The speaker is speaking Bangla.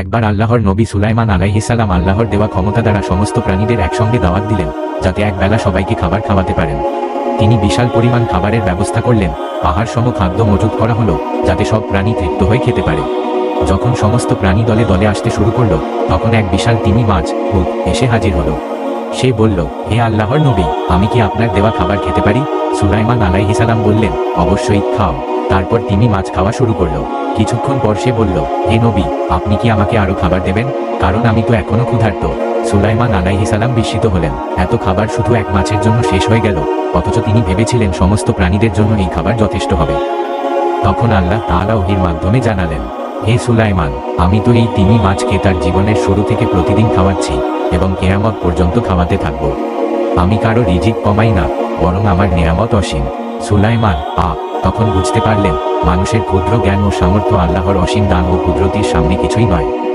একবার আল্লাহর নবী সুলাইমান আলাইহিসাল্লাম আল্লাহর দেওয়া ক্ষমতা দ্বারা সমস্ত প্রাণীদের একসঙ্গে দাওয়াত দিলেন, যাতে একবেলা সবাইকে খাবার খাওয়াতে পারেন। তিনি বিশাল পরিমাণ খাবারের ব্যবস্থা করলেন, পাহাড় সম খাদ্য মজুত করা হলো, যাতে সব প্রাণী তৃপ্ত হয়ে খেতে পারে। যখন সমস্ত প্রাণী দলে দলে আসতে শুরু করল, তখন এক বিশাল তিমি মাছ ভূত এসে হাজির হলো। সে বলল, হে আল্লাহর নবী, আমি কি আপনার দেওয়া খাবার খেতে পারি? সুলাইমান আলাইহিসালাম বললেন, অবশ্যই খাও। তারপর তিনি মাছ খাওয়া শুরু করল। কিছুক্ষণ পর সে বলল, হে নবী, আপনি কি আমাকে আরও খাবার দেবেন? কারণ আমি তো এখনও ক্ষুধার্ত। সুলাইমান আলাইহিসালাম বিস্মিত হলেন। এত খাবার শুধু এক মাছের জন্য শেষ হয়ে গেল। অথচ তিনি ভেবেছিলেন সমস্ত প্রাণীদের জন্য এই খাবার যথেষ্ট হবে। তখন আল্লাহ তাআলা ওহির মাধ্যমে জানালেন, হে সুলাইমান, আমি তো এই তিনি মাছকে তার জীবনের শুরু থেকে প্রতিদিন খাওয়াচ্ছি এবং কেয়ামত পর্যন্ত খাওয়াতে থাকব। আমি কারও রিজিক কমাই না, বরং আমার নিয়ামত অসীম। সুলাইমান, আ, তখন বুঝতে পারলেন, মানুষের ক্ষুদ্র জ্ঞান ও সামর্থ্য আল্লাহর অসীম দান ও কুদরতির সামনে কিছুই নয়।